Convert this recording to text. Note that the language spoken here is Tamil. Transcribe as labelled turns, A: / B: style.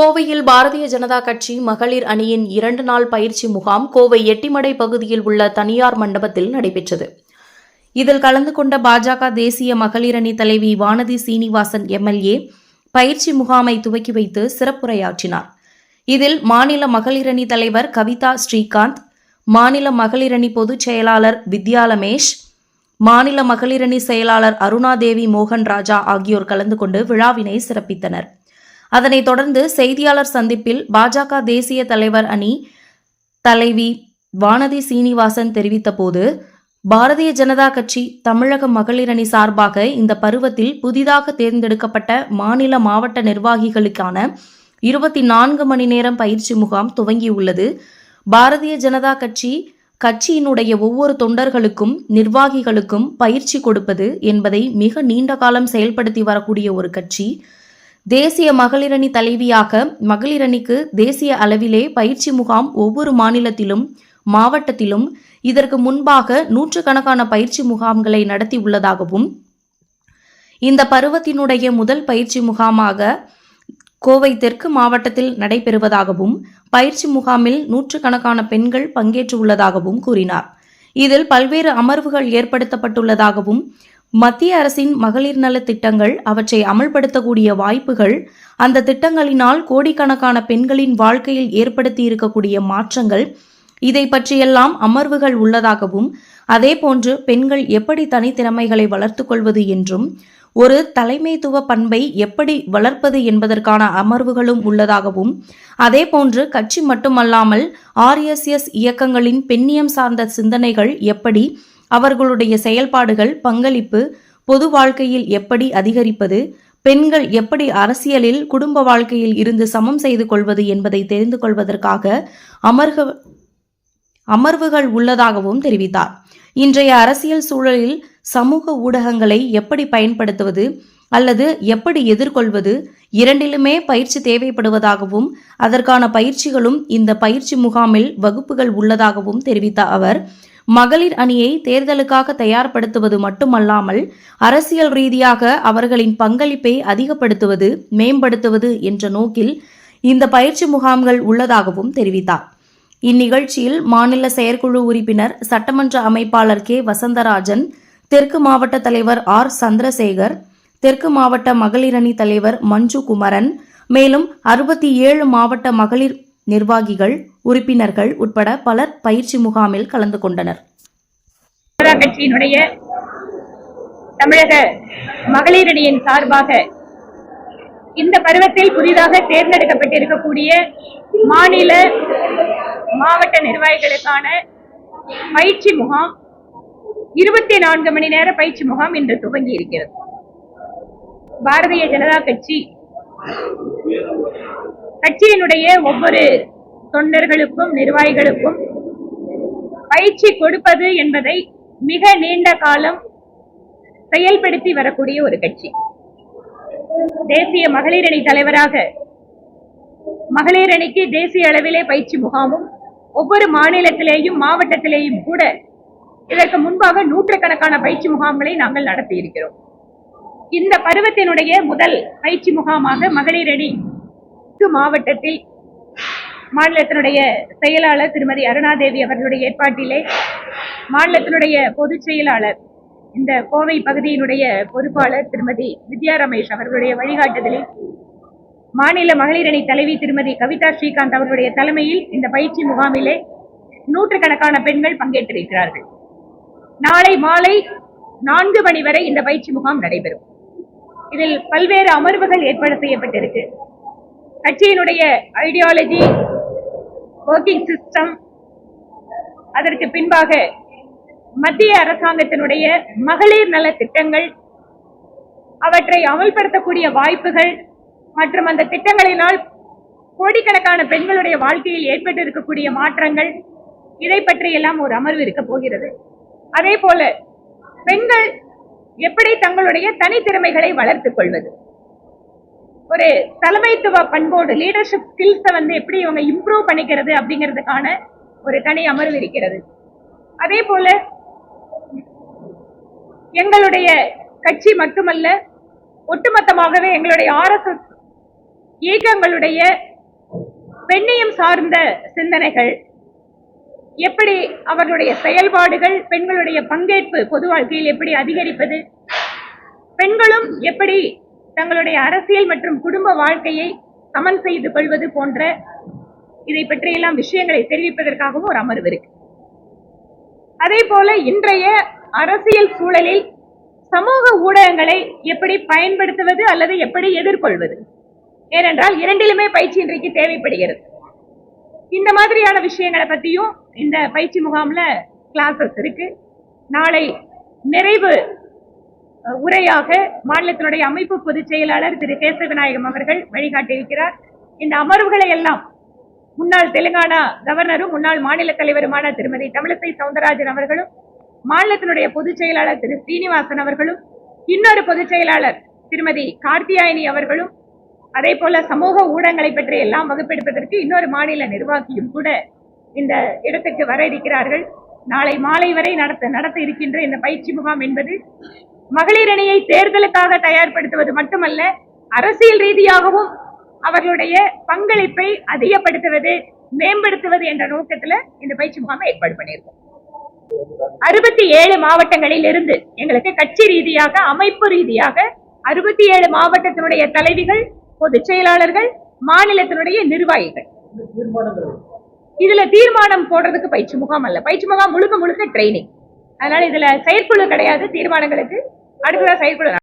A: கோவையில் பாரதிய ஜனதா கட்சி மகளிர் அணியின் இரண்டு நாள் பயிற்சி முகாம் கோவை எட்டிமடை பகுதியில் உள்ள தனியார் மண்டபத்தில் நடைபெற்றது. இதில் கலந்து கொண்ட பாஜக தேசிய மகளிர் அணி தலைவி வானதி சீனிவாசன் எம்எல்ஏ பயிற்சி முகாமை துவக்கி வைத்து சிறப்புரையாற்றினார். இதில் மாநில மகளிரணி தலைவர் கவிதா ஸ்ரீகாந்த் மாநில மகளிரணி பொதுச் செயலாளர் வித்யாலமேஷ் மாநில மகளிரணி செயலாளர் அருணாதேவி மோகன் ராஜா ஆகியோர் கலந்து கொண்டு விழாவினை சிறப்பித்தனர். அதனைத் தொடர்ந்து செய்தியாளர் சந்திப்பில் பாஜக தேசிய தலைவர் அணி தலைவி வானதி சீனிவாசன் தெரிவித்தபோது பாரதிய ஜனதா கட்சி தமிழக மகளிர் அணி சார்பாக இந்த பருவத்தில் புதிதாக தேர்ந்தெடுக்கப்பட்ட மாநில மாவட்ட நிர்வாகிகளுக்கான இருபத்தி நான்கு மணி நேரம் பயிற்சி முகாம் துவங்கியுள்ளது. பாரதிய ஜனதா கட்சி கட்சியினுடைய ஒவ்வொரு தொண்டர்களுக்கும் நிர்வாகிகளுக்கும் பயிற்சி கொடுப்பது என்பதை மிக நீண்ட காலம் செயல்படுத்தி வரக்கூடிய ஒரு கட்சி. தேசிய மகளிரணி தலைவியாக மகளிரணிக்கு தேசிய அளவிலே பயிற்சி முகாம் ஒவ்வொரு மாநிலத்திலும் மாவட்டத்திலும் இதற்கு முன்பாக நூற்றுக்கணக்கான பயிற்சி முகாம்களை நடத்தி உள்ளதாகவும் இந்த பருவத்தினுடைய முதல் பயிற்சி முகாமாக கோவை தெற்கு மாவட்டத்தில் நடைபெறுவதாகவும் பயிற்சி முகாமில் நூற்றுக்கணக்கான பெண்கள் பங்கேற்றுள்ளதாகவும் கூறினார். இதில் பல்வேறு அமர்வுகள் ஏற்படுத்தப்பட்டுள்ளதாகவும் மத்திய அரசின் மகளிர் நல திட்டங்கள் அவற்றை அமல்படுத்தக்கூடிய வாய்ப்புகள் அந்த திட்டங்களினால் கோடிக்கணக்கான பெண்களின் வாழ்க்கையில் ஏற்படுத்தி இருக்கக்கூடிய மாற்றங்கள் இதை பற்றியெல்லாம் அமர்வுகள் உள்ளதாகவும் அதேபோன்று பெண்கள் எப்படி தனித்திறமைகளை வளர்த்து கொள்வது என்றும் ஒரு தலைமைத்துவ பண்பை எப்படி வளர்ப்பது என்பதற்கான அமர்வுகளும் உள்ளதாகவும் அதேபோன்று கட்சி மட்டுமல்லாமல் ஆர்எஸ்எஸ் இயக்கங்களின் பெண்ணியம் சார்ந்த சிந்தனைகள் எப்படி அவர்களுடைய செயல்பாடுகள் பங்களிப்பு பொது வாழ்க்கையில் எப்படி அதிகரிப்பது பெண்கள் எப்படி அரசியலில் குடும்ப வாழ்க்கையில் இருந்து சமம் செய்து கொள்வது என்பதை தெரிந்து கொள்வதற்காக அமர்க அமர்வுகள் உள்ளதாகவும் தெரிவித்தார். இன்றைய அரசியல் சூழலில் சமூக ஊடகங்களை எப்படி பயன்படுத்துவது அல்லது எப்படி எதிர்கொள்வது இரண்டிலுமே பயிற்சி தேவைப்படுவதாகவும் அதற்கான பயிற்சிகளும் இந்த பயிற்சி முகாமில் வகுப்புகள் உள்ளதாகவும் தெரிவித்த அவர் மகளிர் அணியை தேர்தலுக்காக தயார்படுத்துவது மட்டுமல்லாமல் அரசியல் ரீதியாக அவர்களின் பங்களிப்பை அதிகப்படுத்துவது மேம்படுத்துவது என்ற நோக்கில் இந்த பயிற்சி முகாம்கள் உள்ளதாகவும் தெரிவித்தார். இந்நிகழ்ச்சியில் மாநில செயற்குழு உறுப்பினர் சட்டமன்ற அமைப்பாளர் கே. வசந்தராஜன் தெற்கு மாவட்ட தலைவர் ஆர். சந்திரசேகர் தெற்கு மாவட்ட மகளிரணி தலைவர் மஞ்சு குமரன் மேலும் அறுபத்தி ஏழு மாவட்ட மகளிர் நிர்வாகிகள் உறுப்பினர்கள் உட்பட பலர் பயிற்சி முகாமில் கலந்து கொண்டனர்.
B: கட்சியினுடைய தமிழக மகளிரணியின் சார்பாக இந்த பருவத்தில் புதிதாக தேர்ந்தெடுக்கப்பட்டிருக்கக்கூடிய மாநில மாவட்ட நிர்வாகிகளுக்கான பயிற்சி முகாம் இருபத்தி நான்கு மணி நேர பயிற்சி முகாம் இன்று துவங்கி இருக்கிறது பாரதிய ஜனதா கட்சி கட்சியினுடைய ஒவ்வொரு தொண்டர்களுக்கும் நிர்வாகிகளுக்கும் பயிற்சி கொடுப்பது என்பதை மிக நீண்ட காலம் செயல்படுத்தி வரக்கூடிய ஒரு கட்சி. தேசிய மகளிர் அணி தலைவராக மகளிர் அணிக்கு தேசிய அளவிலே பயிற்சி முகாமும் ஒவ்வொரு மாநிலத்திலேயும் மாவட்டத்திலேயும் கூட இதற்கு முன்பாக நூற்றுக்கணக்கான பயிற்சி முகாம்களை நாங்கள் நடத்தி இருக்கிறோம் இந்த பருவத்தினுடைய முதல் பயிற்சி முகாமாக மகளிர் அணி மாவட்டத்தில் மாநிலத்தினுடைய செயலாளர் திருமதி அருணாதேவி அவர்களுடைய ஏற்பாட்டிலே மாநிலத்தினுடைய பொதுச் செயலாளர் இந்த கோவை பகுதியினுடைய பொறுப்பாளர் திருமதி வித்யா ரமேஷ் அவர்களுடைய வழிகாட்டுதலில் மாநில மகளிரணி தலைவி திருமதி கவிதா ஸ்ரீகாந்த் அவர்களுடைய தலைமையில் இந்த பயிற்சி முகாமிலே நூற்றுக்கணக்கான பெண்கள் பங்கேற்றிருக்கிறார்கள். நாளை மாலை நான்கு மணி வரை இந்த பயிற்சி முகாம் நடைபெறும். இதில் பல்வேறு அமர்வுகள் ஏற்பாடு செய்யப்பட்டிருக்கு. கட்சியினுடைய ஐடியாலஜி ஒர்க்கிங் சிஸ்டம் அதற்கு பின்பாக மத்திய அரசாங்கத்தினுடைய மகளிர் நல திட்டங்கள் அவற்றை அமல்படுத்தக்கூடிய வாய்ப்புகள் மற்றும் அந்த திட்டங்களினால் கோடிக்கணக்கான பெண்களுடைய வாழ்க்கையில் ஏற்பட்டு இருக்கக்கூடிய மாற்றங்கள் இதை பற்றியெல்லாம் ஒரு அமர்வு இருக்க போகிறது. அதே போல பெண்கள் எப்படி தங்களுடைய தனித்திறமைகளை வளர்த்துக் கொள்வது? ஒரு தலைமைத்துவ பண்போடு லீடர்ஷிப் ஸ்கில்ஸை வந்து எப்படி இவங்க இம்ப்ரூவ் பண்ணிக்கிறது அப்படிங்கிறதுக்கான ஒரு தனி அமர்வு இருக்கிறது. அதே போல எங்களுடைய கட்சி மட்டுமல்ல ஒட்டுமொத்தமாகவே எங்களுடைய ஆர்எஸ்எஸ் இயக்கங்களுடைய பெண்ணியம் சார்ந்த சிந்தனைகள் எப்படி அவர்களுடைய செயல்பாடுகள் பெண்களுடைய பங்கேற்பு பொது வாழ்க்கையில் எப்படி அதிகரிப்பது பெண்களும் எப்படி தங்களுடைய அரசியல் மற்றும் குடும்ப வாழ்க்கையை சமன் செய்து கொள்வது போன்ற இதை பற்றியெல்லாம் விஷயங்களை தெரிவிப்பதற்காகவும் ஒரு அமர்வு இருக்கு. அதே போல இன்றைய அரசியல் சூழலில் சமூக ஊடகங்களை எப்படி பயன்படுத்துவது அல்லது எப்படி எதிர்கொள்வது? ஏனென்றால் இரண்டிலுமே பயிற்சி இன்றைக்கு தேவைப்படுகிறது. இந்த மாதிரியான விஷயங்களை பத்தியும் இந்த பயிற்சி முகாம்ல கிளாஸஸ் இருக்கு. நாளை நிறைவு உரையாக மாநிலத்தினுடைய அமைப்பு பொதுச் செயலாளர் திரு கேசவ விநாயகம் அவர்கள் வழிகாட்டியிருக்கிறார். இந்த அமர்வுகளை எல்லாம் முன்னாள் தெலுங்கானா கவர்னரும் முன்னாள் மாநில தலைவருமான திருமதி தமிழிசை சவுந்தரராஜன் அவர்களும் மாநிலத்தினுடைய பொதுச் செயலாளர் திரு ஸ்ரீனிவாசன் அவர்களும் இன்னொரு பொதுச் செயலாளர் திருமதி கார்த்தியாயினி அவர்களும் அதே போல சமூக ஊடகங்களை பற்றி எல்லாம் வகுப்பெடுப்பதற்கு இன்னொரு மாநில நிர்வாகியும் கூட இந்த இடத்துக்கு வர இருக்கிறார்கள். நாளை மாலை வரை நடத்த நடத்த இருக்கின்ற இந்த பயிற்சி முகாம் என்பது மகளிர் அணியை தேர்தலுக்காக தயார்படுத்துவது மட்டுமல்ல அரசியல் ரீதியாகவும் அவர்களுடைய பங்களிப்பை அதிகப்படுத்துவது மேம்படுத்துவது என்ற நோக்கத்துல இந்த பயிற்சி முகாமை ஏற்பாடு பண்ணியிருக்கோம். அறுபத்தி ஏழு மாவட்டங்களில் இருந்து எங்களுக்கு கட்சி ரீதியாக அமைப்பு ரீதியாக அறுபத்தி ஏழு மாவட்டத்தினுடைய தலைவிகள் பொதுச் செயலாளர்கள் மாநிலத்தினுடைய நிர்வாகிகள். இதுல தீர்மானம் போடுறதுக்கு பயிற்சி முகாம் அல்ல. பயிற்சி முகாம் முழுக்க முழுக்க ட்ரைனிங் அதனால இதுல செயற்குழு கிடையாது. தீர்மானங்களுக்கு அடுத்ததா செயற்குழு